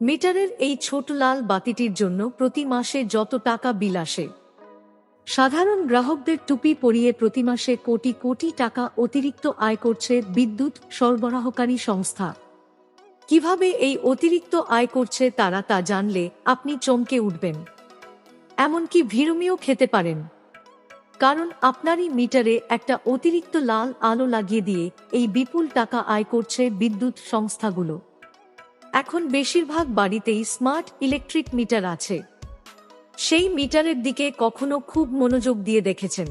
মিটারের এই ছোট লাল বাতিটির জন্য প্রতি মাসে যত টাকা বিল আসে। সাধারণ গ্রাহকদের টুপি পরিয়ে প্রতি মাসে কোটি কোটি টাকা অতিরিক্ত আয় করছে বিদ্যুৎ সরবরাহকারী সংস্থা। কীভাবে এই অতিরিক্ত আয় করছে তারা তা জানলে আপনি চমকে উঠবেন। এমনকি ভিরুমিও খেতে পারেন। কারণ আপনারই মিটারে একটা অতিরিক্ত লাল আলো লাগিয়ে দিয়ে এই বিপুল টাকা আয় করছে বিদ্যুৎ সংস্থাগুলো। এখন বেশিরভাগ বাড়িতেই স্মার্ট ইলেকট্রিক মিটার আছে। সেই মিটারের দিকে কখনো খুব মনোযোগ দিয়ে দেখেছেন।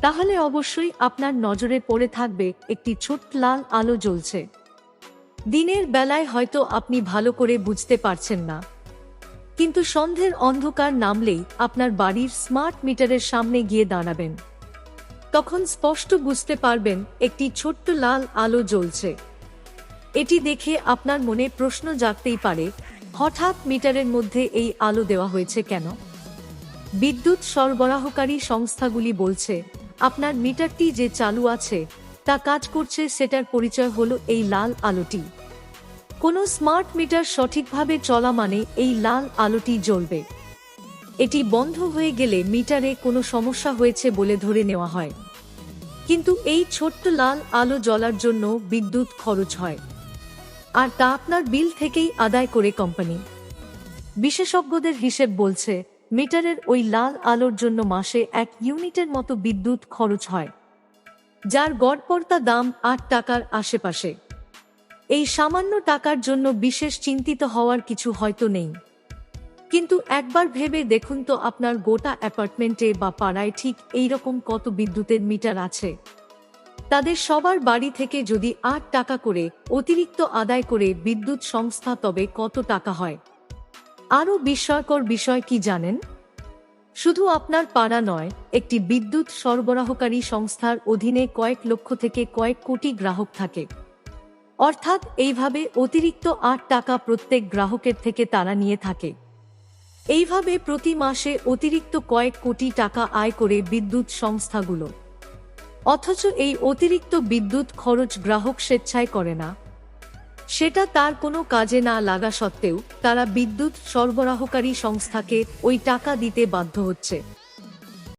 তাহলে অবশ্যই আপনার নজরে পড়ে থাকবে একটি ছোট্ট লাল আলো জ্বলছে। দিনের বেলায় হয়তো আপনি ভালো করে বুঝতে পারছেন না। কিন্তু সন্ধ্যের অন্ধকার নামলেই আপনার বাড়ির স্মার্ট মিটারের সামনে গিয়ে দাঁড়াবেন। তখন স্পষ্ট বুঝতে পারবেন একটি ছোট্ট লাল আলো জ্বলছে। এটি দেখে আপনার মনে প্রশ্ন জাগতেই পারে, হঠাৎ মিটারের মধ্যে এই আলো দেওয়া হয়েছে কেন? বিদ্যুৎ সরবরাহকারী সংস্থাগুলি বলছে, আপনার মিটারটি যে চালু আছে, তা কাজ করছে সেটার পরিচয় হলো এই লাল আলোটি। কোনো স্মার্ট মিটার সঠিকভাবে চলা মানে এই লাল আলোটি জ্বলবে। এটি বন্ধ হয়ে গেলে মিটারে কোনো সমস্যা হয়েছে বলে ধরে নেওয়া হয়। কিন্তু এই ছোট্ট লাল আলো জ্বলার জন্য বিদ্যুৎ খরচ হয়। আর তা আপনার বিল থেকেই আদায় করে কোম্পানি। বিশেষজ্ঞদের হিসেব বলছে, মিটারের ওই লাল আলোর জন্য মাসে এক ইউনিটের মতো বিদ্যুৎ খরচ হয়, যার গড়পড়তা দাম আট টাকার আশেপাশে। এই সামান্য টাকার জন্য বিশেষ চিন্তিত হওয়ার কিছু হয়তো নেই। কিন্তু একবার ভেবে দেখুন তো আপনার গোটা অ্যাপার্টমেন্টে বা পাড়ায় ঠিক এইরকম কত বিদ্যুতের মিটার আছে। তাদের সবার বাড়ি থেকে যদি আট টাকা করে অতিরিক্ত আদায় করে বিদ্যুৎ সংস্থা, তবে কত টাকা হয়? আরও বিস্ময়কর বিষয় কি জানেন? শুধু আপনার পাড়া নয়, একটি বিদ্যুৎ সরবরাহকারী সংস্থার অধীনে কয়েক লক্ষ থেকে কয়েক কোটি গ্রাহক থাকে। অর্থাৎ এইভাবে অতিরিক্ত আট টাকা প্রত্যেক গ্রাহকের থেকে তারা নিয়ে থাকে। এইভাবে প্রতি মাসে অতিরিক্ত কয়েক কোটি টাকা আয় করে বিদ্যুৎ সংস্থাগুলো। অথচ এই অতিরিক্ত বিদ্যুৎ খরচ গ্রাহক স্বেচ্ছায় করে না। সেটা তার কোনো কাজে না লাগা সত্ত্বেও তারা বিদ্যুৎ সরবরাহকারী সংস্থাকে ওই টাকা দিতে বাধ্য হচ্ছে।